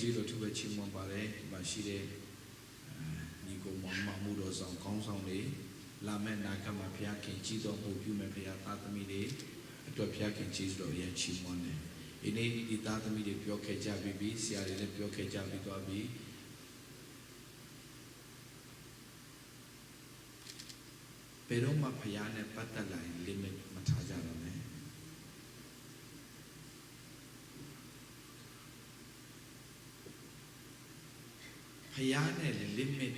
ကျေးဇူးသူပဲချီးမွမ်းပါတယ်ဒီမှာရှိတဲ့အဲညီကိုမောင်မမှုတော်ဆောင်ကောင်းဆောင်တွေလာမဲ့နာခတ်မှာဘုရားခင်ကြီးတော်မှုပြုမဲ့ဘုရားသားသမီးတွေအတွက်ဘုရားခင်ကျေးဇူးတော်ရဲ့ချီးမွမ်းတယ်ဒီနေ့ဒီသားသမီးတွေပြောခဲ့ကြပြီးပြီဆရာတွေလည်းပြောခဲ့ကြပြီးသွားပြီဘယ်တော့မှဘုရားနဲ့ပတ်သက်လာရင် limit မထားကြတော့နဲ့ ဖျားနဲ့လည်း limit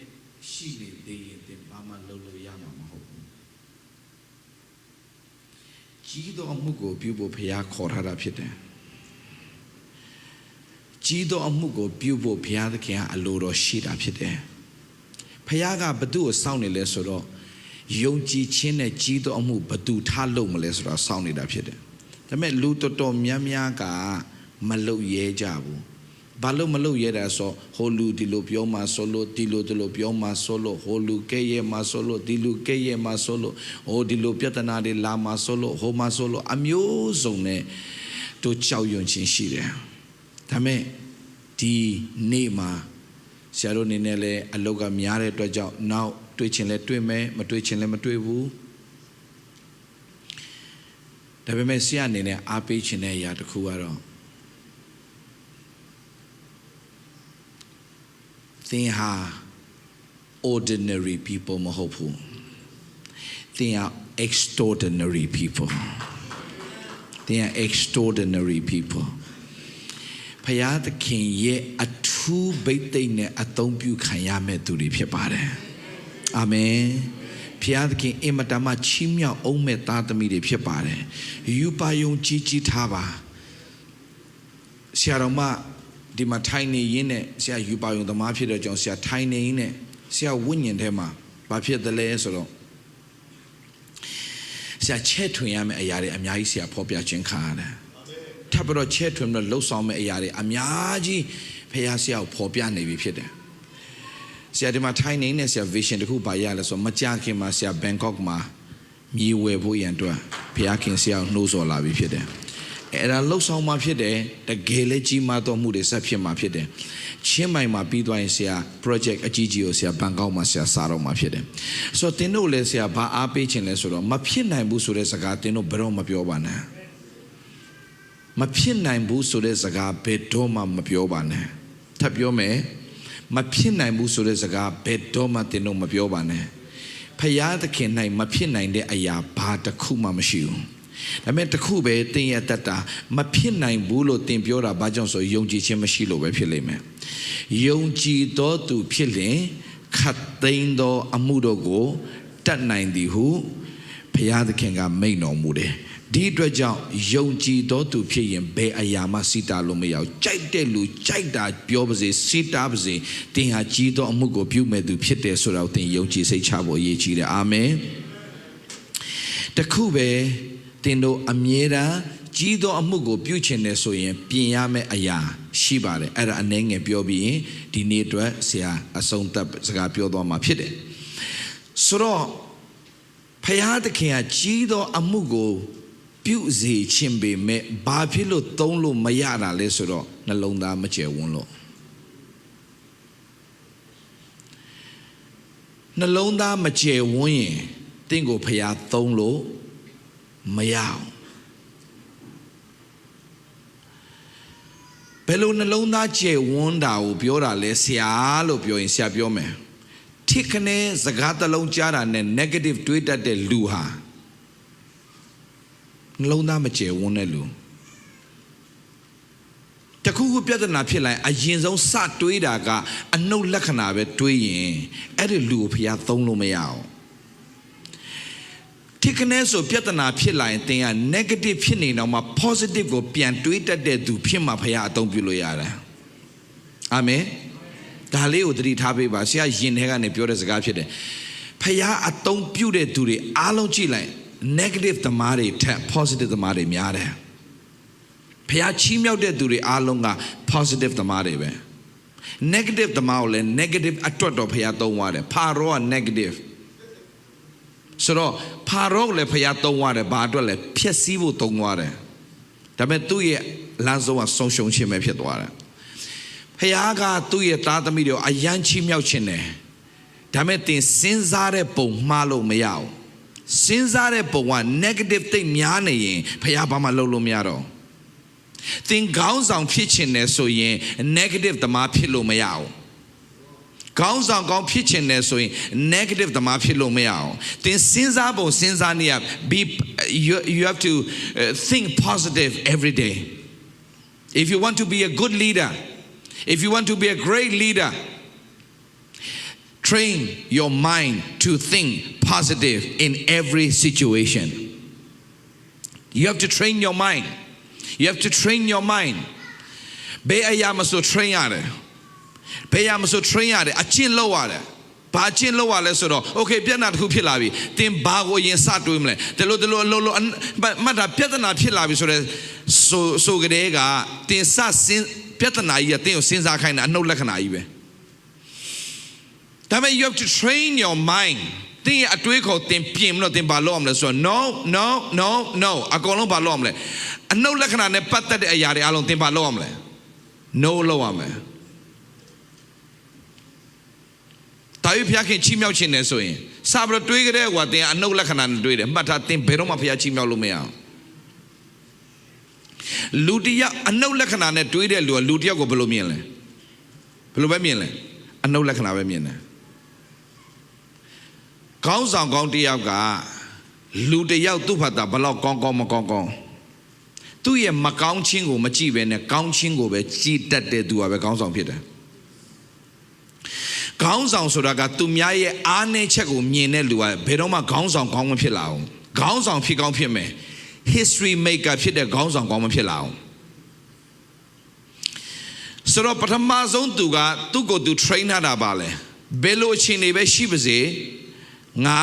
ရှိနေသေးရင်သင်ဘာမှလုပ်လို့ရမှာမဟုတ်ဘူးကြီးသောအမှုကိုပြုဖို့ဖျားခေါ်ထားတာဖြစ်တယ်ကြီးသောအမှုကိုပြုဖို့ဘုရားသခင်ကအလိုတော်ရှိတာဖြစ်တယ်ဖျားကဘသူ့ကိုစောင့်နေလဲဆိုတော့ယုံကြည်ခြင်းနဲ့ကြီးသောအမှုဘသူထားလို့မလဲဆိုတော့စောင့်နေတာဖြစ်တယ်ဒါပေမဲ့လူတော်တော်များများကမလုပ်ရဲကြဘူး ဘာလို့မလုပ်ရတာဆိုဟိုလူဒီလိုပြောမှဆိုလို့ဒီလိုဒီလိုပြောမှဆိုလို့ဟိုလူကဲရဲမှဆိုလို့ဒီလူကဲရဲမှဆိုလို့ဟိုဒီလိုပြဿနာတွေလာမှဆိုလို့ဟိုမှဆိုလို့အမျိုးစုံနဲ့တို့ကြောက်ရွံ့ခြင်းရှိတယ်ဒါမဲ့ဒီနေ့မှာဆရာတို့အနေနဲ့လည်းအလောက်ကများတဲ့အတွက်ကြောင့်နောက်တွေ့ချင်လဲတွေ့မယ်မတွေ့ချင်လဲမတွေ့ဘူးဒါပေမဲ့ဆရာအနေနဲ့အားပေးခြင်းတဲ့အရာတစ်ခုကတော့ သင်ဟာ ordinary people မဟုတ်ဘူးသင်ဟာ extraordinary people သင်ဟာ extraordinary people ဖယားသခင်ရဲ့အထူးဗိတ်သိက်နဲ့အသုံးပြုခံရမဲ့သူတွေဖြစ်ပါတယ်အာမင်ဖျားသခင်အင်မတန်မှချီးမြှောက်အောင်မဲ့သားသမီးတွေဖြစ်ပါတယ်ယူပါယုံကြီးကြီးထားပါဆရာတော်မ ဒီမှာထိုင်နေရင်းနဲ့ဆရာယူပါယုံသမားဖြစ်တဲ့ကြောင့်ဆရာထိုင်နေရင်းနဲ့ဆရာဝိညာဉ်ထဲမှာဘာဖြစ်တယ်လဲဆိုတော့ဆရာချဲ့ထွင်ရမယ့်အရာတွေအများကြီးဆရာဖော်ပြခြင်းခံရတယ်ထပ်ပြီးတော့ချဲ့ထွင်ပြီးတော့လှုပ်ဆောင်မယ့်အရာတွေအများကြီးဖះဆရာကိုဖော်ပြနေပြီဖြစ်တယ်ဆရာဒီမှာထိုင်နေနဲ့ဆရာ vision တခုပါရလဲဆိုတော့မကြခင်မှာဆရာ Bangkok မှာမြေဝယ်ဖို့ရန်အတွက်ဘုရားခင်ဆရာကိုနှိုးဆော်လာပြီဖြစ်တယ် အဲ့ဒါလှုပ်ဆောင်မှဖြစ်တယ်တကယ်လည်းကြီးမားသောမှုတွေဆက်ဖြစ်မှဖြစ်တယ်ချင်းမိုင်မှာပြီးသွားရင်ဆရာ project အကြီးကြီးကိုဆရာဘန်ကောက်မှာဆရာစားတော့မှာဖြစ်တယ်ဆိုတော့တင်းတို့လည်းဆရာဘာအားပေးခြင်းလဲဆိုတော့မဖြစ်နိုင်ဘူးဆိုတဲ့စကားတင်းတို့ဘယ်တော့မပြောပါနဲ့မဖြစ်နိုင်ဘူးဆိုတဲ့စကားဘယ်တော့မှမပြောပါနဲ့ထပ်ပြောမယ်မဖြစ်နိုင်ဘူးဆိုတဲ့စကားဘယ်တော့မှတင်းတို့မပြောပါနဲ့ဖယားသခင်၌မဖြစ်နိုင်တဲ့အရာဘာတစ်ခုမှမရှိဘူး ဒါပေမဲ့တစ်ခုပဲတင်းရဲ့တတ်တာမဖြစ်နိုင်ဘူးလို့တင်ပြောတာဘာကြောင့်ဆိုယုံကြည်ခြင်းမရှိလို့ပဲဖြစ်လိမ့်မယ်ယုံကြည်သောသူဖြစ်လင်ခတ်သိမ်းသော အမှုတို့ကိုတတ်နိုင်သည်ဟုဘုရားသခင်ကမိန့်တော်မူတယ်ဒီအတွက်ကြောင့်ယုံကြည်သောသူဖြစ်ရင်ဘယ်အရာမှစိတာလို့မရဘူးကြိုက်တဲ့လူကြိုက်တာပြောပါစေစိတာပါစေတင်ဟာကြီးသောအမှုကိုပြုမဲ့သူဖြစ်တယ်ဆိုတော့တင်ယုံကြည်စိတ်ချဖို့အရေးကြီးတယ်အာမင်တခုပဲ တင်တို့အမြဲတမ်းကြီးသောအမှုကို ပြုချင်တယ်ဆိုရင် ပြင်ရမယ့်အရာရှိပါတယ်အဲ့ဒါအနှဲငယ်ပြောပြီးရင်ဒီနေ့အတွက်ဆရာအဆုံးသတ်စကားပြောသွားမှာဖြစ်တယ်ဆိုတော့ဖယားသခင်ကကြီးသောအမှုကိုပြုစေခြင်းပေမဲ့ဘာဖြစ်လို့သုံးလို့မရတာလဲဆိုတော့နှလုံးသားမကျယ်ဝန်းလို့နှလုံးသားမကျယ်ဝန်းရင်တင့်ကိုဖယားသုံးလို့ မရအောင်ဘယ်လိုနှလုံးသားကျယ်ဝန်းတာကိုပြောတာလဲဆရာလို့ပြောရင်ဆရာပြောမယ်ထိခနဲ့စကားတစ်လုံးကြားတာနဲ့ negative တွေးတတ်တဲ့လူဟာနှလုံးသားမကျယ်ဝန်းတဲ့လူတခုခုပြဿနာဖြစ်လိုက်အရင်ဆုံးစတွေးတာကအနှုတ်လက္ခဏာပဲတွေးရင်အဲ့ဒီလူကိုဖျားသုံးလို့မရအောင် ထိခနဲ့ဆိုပြဿနာဖြစ်လာရင်တင်က negative ဖြစ်နေတော့မှ positive ကိုပြန်တွေးတတ်တဲ့သူဖြစ်မှဖျားအသုံးပြုလို့ရတယ်အာမင်ဒါလေးကိုသတိထားပေးပါဆရာယင်ထဲကနေပြောတဲ့စကားဖြစ်တယ်ဖျားအသုံးပြုတဲ့သူတွေအားလုံးကြည့်လိုက် negative သမားတွေထက် positive သမားတွေများတယ်ဖျားချီးမြှောက်တဲ့သူတွေအားလုံးက positive သမားတွေပဲ negative သမားကိုလည်း negative အတွက်တော့ဖျားသုံးသွားတယ်ဖာရောက negative ဆိုတော့ဖာရောလည်းဖျားသုံးသွားတယ်ဘာအတွက်လဲဖြည့်ဆည်းဖို့သုံးသွားတယ်ဒါပေမဲ့သူ့ရဲ့လမ်းဆုံးကဆုံးရှုံးခြင်းပဲဖြစ်သွားတယ်ဖခင်ကသူ့ရဲ့သားသမီးတွေကိုအယမ်းချီးမြှောက်ခြင်းတယ်ဒါမဲ့သင်စဉ်းစားတဲ့ပုံမှားလို့မရဘူးစဉ်းစားတဲ့ပုံက negative သိပ်များနေရင်ဖခင်ဘာမှလုပ်လို့မရတော့သင်ခေါင်းဆောင်ဖြစ်ခြင်းနဲ့ဆိုရင် negative သမားဖြစ်လို့မရဘူး ခေါင်းဆောင်ကောင်းဖြစ်ခြင်းနဲ့ဆိုရင် negative သမားဖြစ်လို့မရအောင်သင်စဉ်းစားပုံစဉ်းစားနေရ be you, you have to uh, think positive every day if you want to be a good leader if you want to be a great leader train your mind to think positive in every situation you have to train your mind you have to train your mind ဘယ်အရာမဆို train ရတယ် ဘယ်အရာမဆို train ရတယ်အကျင့်လုပ်ရတယ်ဘာအကျင့်လုပ်ရလဲဆိုတော့ okay ပြဿနာတစ်ခုဖြစ်လာပြီသင်ဘာကိုရင်စတွေးမလဲဒီလိုဒီလိုအလိုလိုမှတ်တာပြဿနာဖြစ်လာပြီဆိုတော့ဆိုဆိုကြတဲ့ကသင်စစင်ပြဿနာကြီးကသင်ကိုစဉ်းစားခိုင်းတာအနှုတ်လက္ခဏာကြီးပဲဒါပေမဲ့ you have to train your mind သင်ရဲ့အတွေးခေါ်သင်ပြင်မလို့သင်ဘာလုပ်ရမလဲဆိုတော့ no no no no အကုန်လုံးဘာလုပ်ရမလဲအနှုတ်လက္ခဏာနဲ့ပတ်သက်တဲ့အရာတွေအလုံးသင်ဘာလုပ်ရမလဲ no လုပ်ရမယ် တာယူဖျားခင်ချီးမြှောက်ခြင်းနဲ့ဆိုရင်စာဘရတွေးကြတဲ့ကွာသင်အနှုတ်လက္ခဏာနဲ့တွေးတယ်မှတ်ထားသင်ဘယ်တော့မှဖျားချီးမြှောက်လို့မရအောင်လူတယောက်အနှုတ်လက္ခဏာနဲ့တွေးတဲ့လူကလူတယောက်ကိုဘယ်လိုမြင်လဲဘယ်လိုပဲမြင်လဲအနှုတ်လက္ခဏာပဲမြင်တယ်ကောင်းဆောင်ကောင်းတယောက်ကလူတယောက်သူ့ဘာသာဘလောက်ကောင်းကောင်းမကောင်းကောင်းသူ့ရဲ့မကောင်းခြင်းကိုမကြည့်ပဲနဲ့ကောင်းခြင်းကိုပဲကြည်တတ်တဲ့သူကပဲကောင်းဆောင်ဖြစ်တယ် ခေါင်းဆောင်ဆိုတာကသူများရဲ့အားနည်းချက်ကိုမြင်တဲ့လူကဘယ်တော့မှခေါင်းဆောင်ကောင်းမဖြစ်လာအောင်ခေါင်းဆောင်ဖြစ်ကောင်းဖြစ်မယ် history maker ဖြစ်တဲ့ခေါင်းဆောင်ကောင်းမဖြစ်လာအောင်ဆိုတော့ပထမဆုံးသူကသူ့ကိုသူ train ထားတာပါလေဘယ်လိုအခြေအနေပဲရှိပါစေငါ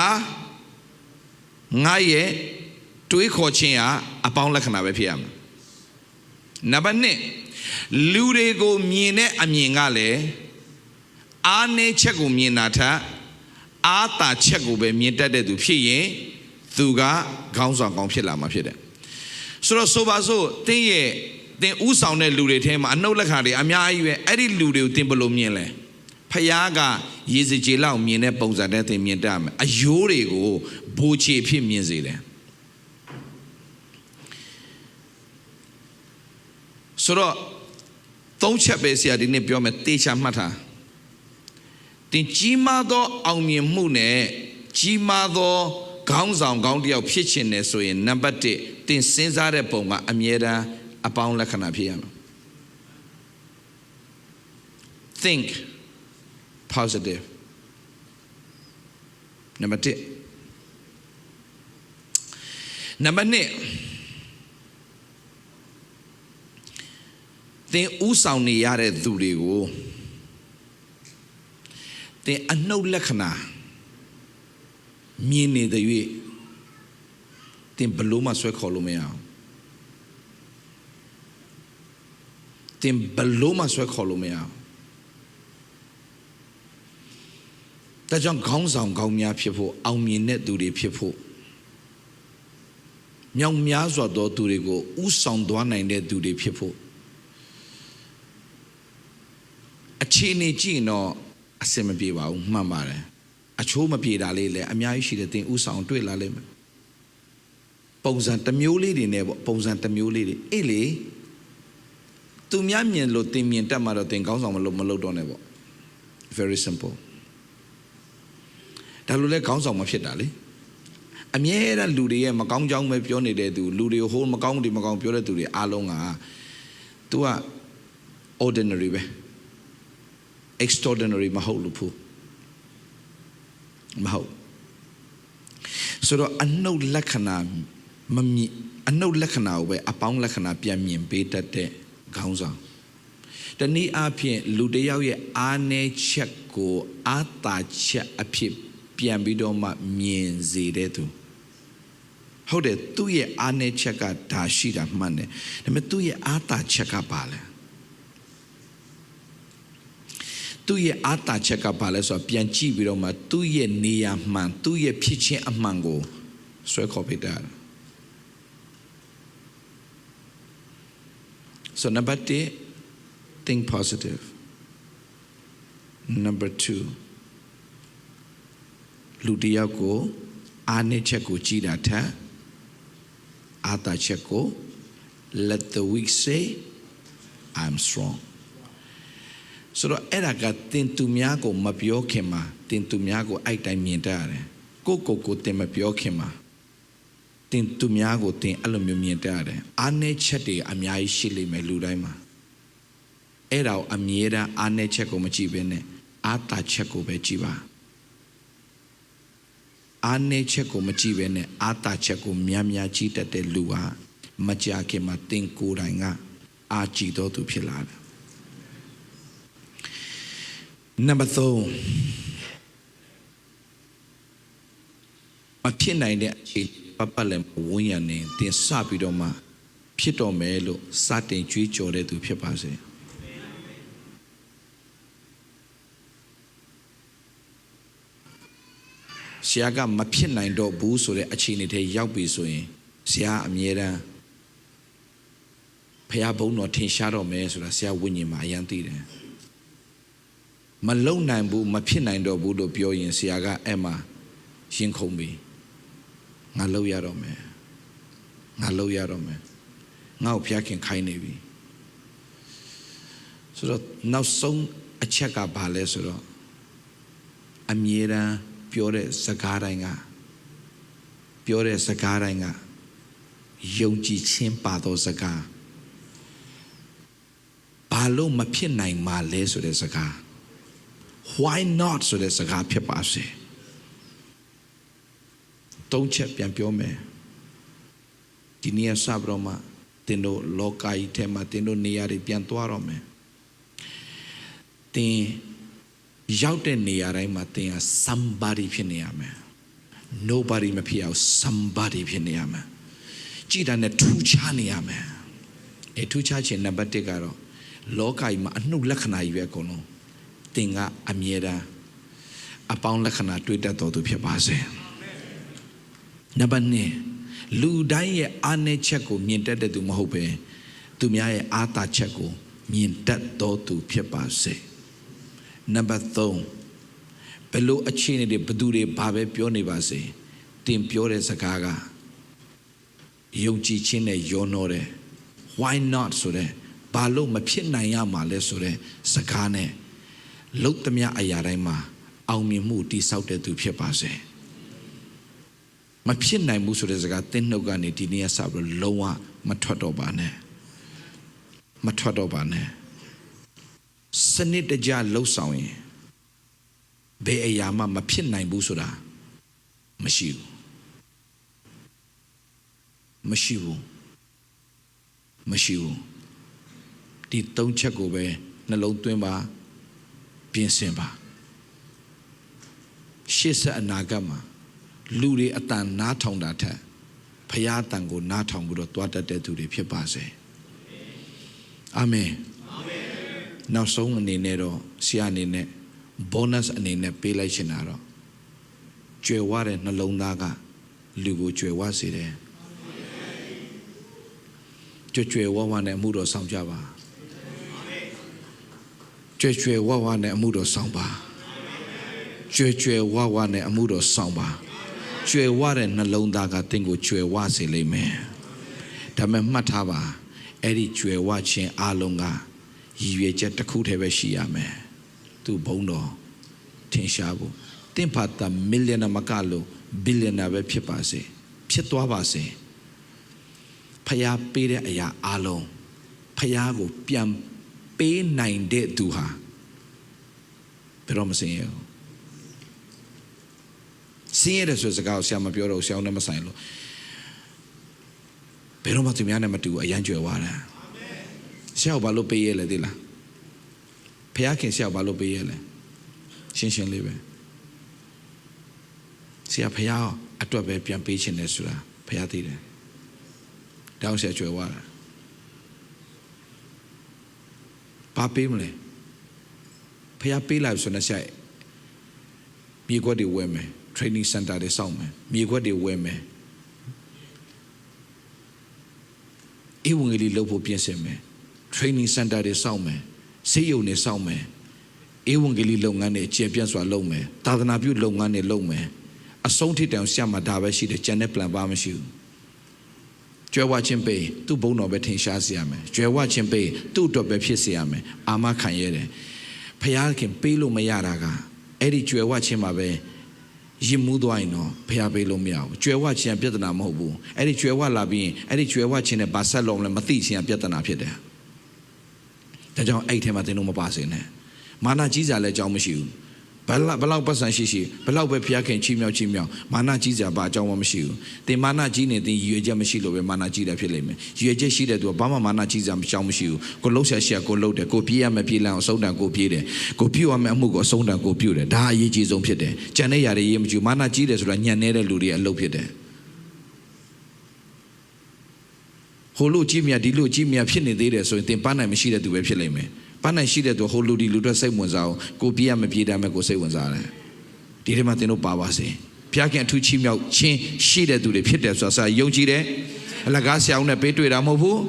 ငါရဲ့တွေးခေါ်ခြင်းဟာအပေါင်းလက္ခဏာပဲဖြစ်ရမယ်နံပါတ်1လူတွေကိုမြင်တဲ့အမြင်ကလည်း အားနည်းချက်ကိုမြင်တာထက်အားတာချက်ကိုပဲမြင်တတ်တဲ့သူဖြစ်ရင်သူကခေါင်းဆောင်ကောင်းဖြစ်လာမှာဖြစ်တယ်ဆိုတော့ဆိုပါစို့တင်းရဲ့တင်းဥဆောင်တဲ့လူတွေထဲမှာအနှုတ်လက်ခါတွေအများကြီးပဲအဲ့ဒီလူတွေကိုတင်းဘယ်လိုမြင်လဲဖယားကရေစကြည်လောက်မြင်တဲ့ပုံစံနဲ့တင်မြင်တတ်မယ်အယိုးတွေကိုဘိုးချေဖြစ်မြင်စေတယ်ဆိုတော့သုံးချက်ပဲဆရာဒီနေ့ပြောမယ်တေချာမှတ်ထား တင်ကြီးမားသောအောင်မြင်မှုနဲ့ကြီးမားသောခေါင်းဆောင်ကောင်းတစ်ယောက်ဖြစ်ခြင်းနဲ့ဆိုရင်နံပါတ်1တင်စဉ်းစားတဲ့ပုံကအမြဲတမ်းအပေါင်းလက္ခဏာဖြစ်ရမယ် think positive နံပါတ်1နံပါတ်2သင်ဥဆောင်နေရတဲ့သူတွေကို သင်အနှုတ်လက္ခဏာမြင်နေတဲ့၍သင်ဘလို့မှဆွဲခေါ်လို့မရအောင်သင်ဘလို့မှဆွဲခေါ်လို့မရအောင်ဒါကြောင့်ခေါင်းဆောင်ကောင်းများဖြစ်ဖို့အောင်မြင်တဲ့သူတွေဖြစ်ဖို့မြောင်များစွာသောသူတွေကိုဥဆောင်သွားနိုင်တဲ့သူတွေဖြစ်ဖို့အခြေအနေကြည့်ရင်တော့ အစင်မပြေပါဘူးမှန်ပါတယ်အချိုးမပြေတာလေးလည်းအများကြီးရှိတယ်တင်ဥဆောင်တွေ့လာလိမ့်မယ်ပုံစံတစ်မျိုးလေးတွေနဲ့ပေါ့ပုံစံတစ်မျိုးလေးတွေအေးလေသူများမြင်လို့တင်မြင်တတ်မှတော့တင်ကောင်းဆောင်မလို့မလုပ်တော့နဲ့ပေါ့ very simple ဒါလိုလဲခေါင်းဆောင်မဖြစ်တာလေအမြဲတမ်းလူတွေရဲ့မကောင်းကြောင်းပဲပြောနေတဲ့သူလူတွေဟိုးမကောင်းဒီမကောင်းပြောတဲ့သူတွေအားလုံးက तू က ordinary ပဲ extraordinary မဟုတ်လို့ဖို့မဟုတ်ဆိုတော့အနှုတ်လက္ခဏာမမြင်အနှုတ်လက္ခဏာကိုပဲအပေါင်းလက္ခဏာပြန်မြင်ပေးတတ်တဲ့ခေါင်းဆောင်တနည်းအားဖြင့်လူတစ်ယောက်ရဲ့အားနည်းချက်ကိုအာတာချက်အဖြစ်ပြန်ပြီးတော့မှမြင်စေတဲ့သူဟုတ်တယ်သူ့ရဲ့အားနည်းချက်ကဒါရှိတာမှန်တယ်ဒါပေမဲ့သူ့ရဲ့အာတာချက်ကပါလဲ သူ့ရဲ့အာတာချက်ကပါလဲဆိုတော့ပြန်ကြည့်ပြီးတော့မှသူ့ရဲ့နေရာမှန်သူ့ရဲ့ဖြစ်ခြင်းအမှန်ကိုဆွဲခေါ်ပေးတာ So number 1 think positive number 2လူတစ်ယောက်ကိုအားနည်းချက်ကိုကြည်တာထက်အားသာချက်ကို let the weak say i'm strong ဆိုတော့အဲ့ဒါကတင်သူများကိုမပြောခင်မှာတင်သူများကိုအဲ့တိုင်းမြင်တတ်ရတယ်ကိုကိုကိုတင်မပြောခင်မှာတင်သူများကိုတင်အဲ့လိုမျိုးမြင်တတ်ရတယ်အားနည်းချက်တွေအများကြီးရှိလိမ့်မယ်လူတိုင်းမှာအဲ့ဒါကိုအမြဲတမ်းအားနည်းချက်ကိုမကြည့်ဘဲနဲ့အားသာချက်ကိုပဲကြည့်ပါအားနည်းချက်ကိုမကြည့်ဘဲနဲ့အားသာချက်ကိုများများကြည့်တတ်တဲ့လူဟာမကြခင်မှာတင်ကိုယ်တိုင်ကအားကြည့်တော်သူဖြစ်လာတယ် Number 3မဖြစ်နိုင်တဲ့အခြေပတ်ပတ်လည်းဝန်းရံနေတင်စပြီးတော့မှဖြစ်တော်မယ်လို့စတင်ကြွေးကြော်တဲ့သူဖြစ်ပါစေဆရာကမဖြစ်နိုင်တော့ဘူးဆိုတဲ့အခြေအနေထဲရောက်ပြီဆိုရင်ဆရာအမြဲတမ်းဖះဘုံတော်ထင်ရှားတော့မယ်ဆိုတာဆရာဝိညာဉ်မှာအရင်သိတယ် မလုံနိုင်ဘူးမဖြစ်နိုင်တော့ဘူးလို့ပြောရင်ဆရာကအဲ့မှာရင်ခုန်ပြီငါလုံရတော့မယ်ငါလုံရတော့မယ်ငါ့ကိုဖျားခင်ခိုင်းနေပြီဆိုတော့နောက်ဆုံးအချက်ကဘာလဲဆိုတော့အမြဲတမ်းပြောတဲ့စကားတိုင်းကပြောတဲ့စကားတိုင်းကယုံကြည်ခြင်းပါသောစကားဘာလို့မဖြစ်နိုင်မှာလဲဆိုတဲ့စကား why not ဆိုတဲ့စကားဖြစ်ပါစေသုံးချက်ပြန်ပြောမယ်ဒီနေ့စပြီးတော့မှတင်တို့လောကကြီးထဲမှာတင်တို့နေရာတွေပြန်သွားတော့မယ်တင်ရောက်တဲ့နေရာတိုင်းမှာတင်က somebody ဖြစ်နေရမယ် nobody မဖြစ်အောင် somebody ဖြစ်နေရမယ်ကြည်တာနဲ့ထူးခြားနေရမယ်အဲထူးခြားခြင်းနံပါတ်1ကတော့လောကကြီးမှာအနှုတ်လက္ခဏာကြီးပဲအကုန်လုံး သင်ကအမြဲတမ်းအပေါင်းလက္ခဏာတွေ့တတ်တော်သူဖြစ်ပါစေနံပါတ်2လူတိုင်းရဲ့အားနည်းချက်ကိုမြင်တတ်တဲ့သူမဟုတ်ပဲသူများရဲ့အားသာချက်ကိုမြင်တတ်တော်သူဖြစ်ပါစေနံပါတ်3ဘယ်လိုအခြေအနေတွေဘယ်သူတွေဘာပဲပြောနေပါစေတင်ပြောတဲ့စကားကယုံကြည်ခြင်းနဲ့ယောနောတယ် why not ဆိုတဲ့ဘာလို့မဖြစ်နိုင်ရမှာလဲဆိုတဲ့စကားနဲ့ လုတ်သမျှအရာတိုင်းမှာအောင်မြင်မှုတိဆောက်တဲ့သူဖြစ်ပါစေမဖြစ်နိုင်ဘူးဆိုတဲ့စကားတင်းနှုတ်ကနေဒီနေ့ဆပြီးလုံးဝမထွက်တော့ပါနဲ့မထွက်တော့ပါနဲ့စနစ်တကျလှုပ်ဆောင်ရင်ဘယ်အရာမှမဖြစ်နိုင်ဘူးဆိုတာမရှိဘူးမရှိဘူးမရှိဘူးဒီသုံးချက်ကိုပဲနှလုံးသွင်းပါ ပြင်ဆင်ပါရှေ့ဆက်အနာဂတ်မှာလူတွေအတန်နားထောင်တာထက်ဖရာအတန်ကိုနားထောင်ပြီးတော့တွားတတ်တဲ့သူတွေဖြစ်ပါစေအာမင်အာမင်နောက်ဆုံးအနေနဲ့တော့ဆရာအနေနဲ့ bonus အနေနဲ့ပေးလိုက်ချင်တာတော့ကြွယ်ဝတဲ့နှလုံးသားကလူကိုကြွယ်ဝစေတယ်ကြွယ်ကြွယ်ဝဝနဲ့အမှုတော်ဆောင်ကြပါ ကြွယ်ကြွယ်ဝဝနဲ့အမှုတော်ဆောင်ပါကြွယ်ကြွယ်ဝဝနဲ့အမှုတော်ဆောင်ပါကြွယ်ဝတဲ့နှလုံးသားကတင့်ကိုကြွယ်ဝစေလိမ့်မယ်ဒါပေမဲ့မှတ်ထားပါအဲ့ဒီကြွယ်ဝခြင်းအလုံးကရည်ရွယ်ချက်တစ်ခုတည်းပဲရှိရမယ်သူဘုံတော်ထင်ရှားဖို့တင့်ဖတ်တာမီလီယံမကလို့ဘီလီယံပဲဖြစ်ပါစေဖြစ်သွားပါစေဖျားပေးတဲ့အရာအလုံးဖျားကိုပြန် ပေးနိုင်တဲ့သူဟာဘယ်တော့မစင်ရဘူးစင်ရတယ်ဆိုတဲ့စကားကိုဆရာမပြောတော့ဆရာနဲ့မဆိုင်လို့ဘယ်တော့မှသူများနဲ့မတူဘူးအရန်ကြွယ်ဝတာဆရာကဘာလို့ပေးရလဲသိလားဖခင်ဆရာဘာလို့ပေးရလဲရှင်းရှင်းလေးပဲဆရာဖခင်အတွက်ပဲပြန်ပေးခြင်းလဲဆိုတာဖခင်သိတယ်တောင်းဆရာကြွယ်ဝတာ ဘာပေးမလဲဖះပေးလိုက်ဆိုတော့ဆက်မြေခွက်တွေဝယ်မယ် training center တွေစောင့်မယ်မြေခွက်တွေဝယ်မယ်အေဝံဂေလိလုပ်ဖို့ပြင်ဆင်မယ် training center တွေစောင့်မယ်ဆေးရုံတွေစောင့်မယ်ဧဝံဂေလိလုပ်ငန်းတွေကျေပြန့်စွာလုပ်မယ်သာသနာပြုလုပ်ငန်းတွေလုပ်မယ်အဆုံးထိတိုင်ဆရာမဒါပဲရှိတယ်ကျန်တဲ့ plan ပါမရှိဘူး ကျွဲဝချင်းပေးသူ့ဘုံတော်ပဲထင်ရှားစေရမယ်ကျွဲဝချင်းပေးသူ့အတွက်ပဲဖြစ်စေရမယ်အာမခံရတယ်ဖခင်ပေးလို့မရတာကအဲ့ဒီကျွဲဝချင်းမှာပဲရင်မှုသွားရင်တော့ဖះပေးလို့မရဘူးကျွဲဝချင်းကပြဿနာမဟုတ်ဘူးအဲ့ဒီကျွဲဝလာပြီးရင်အဲ့ဒီကျွဲဝချင်းနဲ့ဘာဆက်လုံးလဲမသိချင်းကပြဿနာဖြစ်တယ်ဒါကြောင့်အဲ့ထဲမှာသင်တို့မပါစေနဲ့မာနကြီးစားလည်းအကြောင်းမရှိဘူး ဘယ်လောက်ဘယ်လောက်ပတ်စံရှိရှိဘယ်လောက်ပဲဖျားခင်ချီးမြှောက်ချီးမြှောက်မာနကြီးစားဘာအကြောင်းမှမရှိဘူးသင်မာနကြီးနေသင်ရည်ရွယ်ချက်မရှိလို့ပဲမာနကြီးတယ်ဖြစ်လိမ့်မယ်ရည်ရွယ်ချက်ရှိတဲ့သူကဘာမှမာနကြီးစားမကြောင်းမရှိဘူးကိုလှုပ်ရှားရှာကိုလှုပ်တယ်ကိုပြေးရမယ်ပြေးလမ်းအောင်အဆုံးတန်ကိုပြေးတယ်ကိုပြုတ်ရမယ်အမှုကိုအဆုံးတန်ကိုပြုတ်တယ်ဒါအရေးကြီးဆုံးဖြစ်တယ်ကြံတဲ့ຢာတွေရေးမကြည့်မာနကြီးတယ်ဆိုတာညံနေတဲ့လူတွေအလုပ်ဖြစ်တယ်ဟိုလူကြီးမြတ်ဒီလူကြီးမြတ်ဖြစ်နေသေးတယ်ဆိုရင်သင်ပန်းနိုင်မရှိတဲ့သူပဲဖြစ်လိမ့်မယ် ပန်းနိုင်ရှိတဲ့သူဟိုလူဒီလူတွေစိတ်ဝင်စားအောင်ကိုပြေးရမပြေးတတ်မယ်ကိုစိတ်ဝင်စားတယ်ဒီထဲမှာသင်တို့ပါပါစေဘုရားခင်အထူးချီးမြှောက်ခြင်းရှိတဲ့သူတွေဖြစ်တယ်ဆိုတာစာယုံကြည်တယ်အလကားဆရာဦးနဲ့ပေးတွေ့တာမဟုတ်ဘူး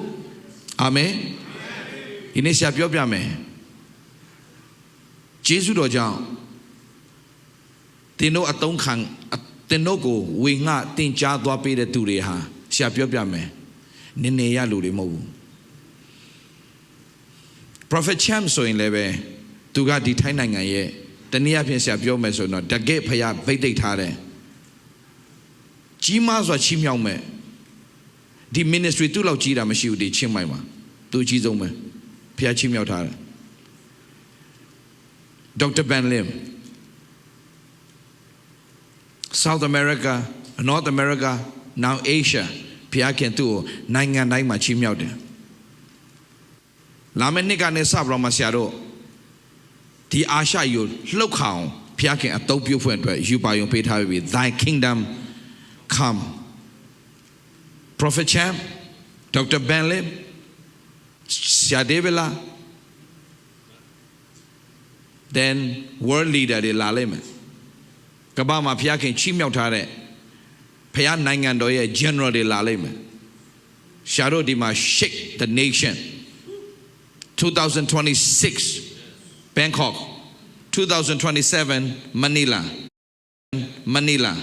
အာမင်ဒီနေ့ဆရာပြောပြမယ်ဂျေစုတော်ကြောင့်သင်တို့အတုံးခံသင်တို့ကိုဝေငှတင်ကြားသွားပေးတဲ့သူတွေဟာဆရာပြောပြမယ်နည်းနည်းရလူတွေမဟုတ်ဘူး Prophet Cham ဆိုရင်လည်းပဲသူကဒီထိုင်းနိုင်ငံရဲ့တနည်းအားဖြင့်ဆရာပြောမယ်ဆိုရင်တော့တကယ့်ဖရာဗိတ်သိက်ထားတယ်ကြီးမားစွာချီးမြှောက်မယ်ဒီ ministry သူ့လောက်ကြီးတာမရှိဘူးဒီချင်းမိုင်မှာသူအကြီးဆုံးပဲဖရာချီးမြှောက်ထားတယ် Dr. Ben Lim South America North America now Asia ဖရာခင်သူ့ကိုနိုင်ငံတိုင်းမှာချီးမြှောက်တယ် လာမယ့်နှစ်ကနေစပြီးတော့မှဆရာတို့ဒီအာရှယူလှုပ်ခေါင်ဖျားခင်အတုံးပြုတ်ဖွင့်အတွက်ယူပါယုံပေးထားပြီ thy kingdom come prophet champ dr benley ဆရာဒေးဗလာ then world leader တွေလာလိမ့်မယ်ကမ္ဘာမှာဖျားခင်ချီးမြှောက်ထားတဲ့ဖျားနိုင်ငံတော်ရဲ့ general တွေလာလိမ့်မယ်ရှာတို့ဒီမှာ shake the nation 2026 Bangkok 2027 Manila Manila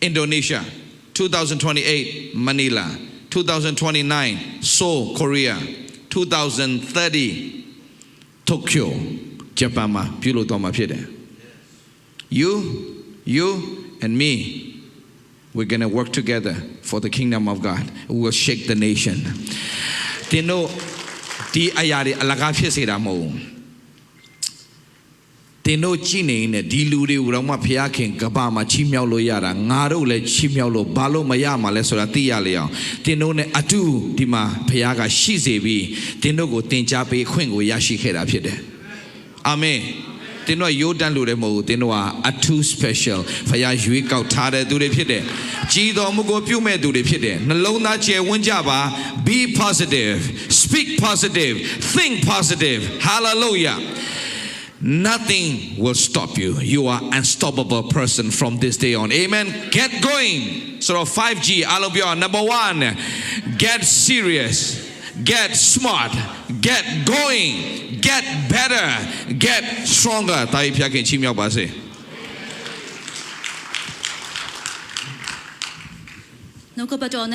Indonesia 2028 Manila 2029 Seoul Korea 2030 Tokyo Japan မှာပြုလုပ်တော့မှာဖြစ်တယ် You you and me we're going to work together for the kingdom of God we will shake the nation တင်တို့ ဒီအရာတွေအလကားဖြစ်စေတာမဟုတ်ဘူးတင်တို့ကြည်နေနေဒီလူတွေကိုတော့မှဖျားခင်ကဘာမှာချီးမြှောက်လို့ရတာငါတို့လည်းချီးမြှောက်လို့ဘာလို့မရမှာလဲဆိုတာသိရလေအောင်တင်တို့ ਨੇ အတူဒီမှာဖျားကရှိစေပြီးတင်တို့ကိုတင် जा ပေးခွင့်ကိုရရှိခဲ့တာဖြစ်တယ်အာမင် တင်တို့ရိုးတန်းလို့လည်းမဟုတ်ဘူးတင်တို့ကအထူး special ဖခင်ရွေးကောက်ထားတဲ့သူတွေဖြစ်တယ်ကြီးတော်မူကိုပြုမဲ့သူတွေဖြစ်တယ်နှလုံးသားကျယ်ဝန်းကြပါ be positive speak positive think positive hallelujah Nothing will stop you. You are unstoppable person from this day on. Amen. Get going. So 5G, all of you are number one. Get serious. Get smart. Get going. Get better. Get stronger. တာဖျားခင်ချီးမြှောက်ပါစေ နှုတ်ကပတ်တော်နဲ့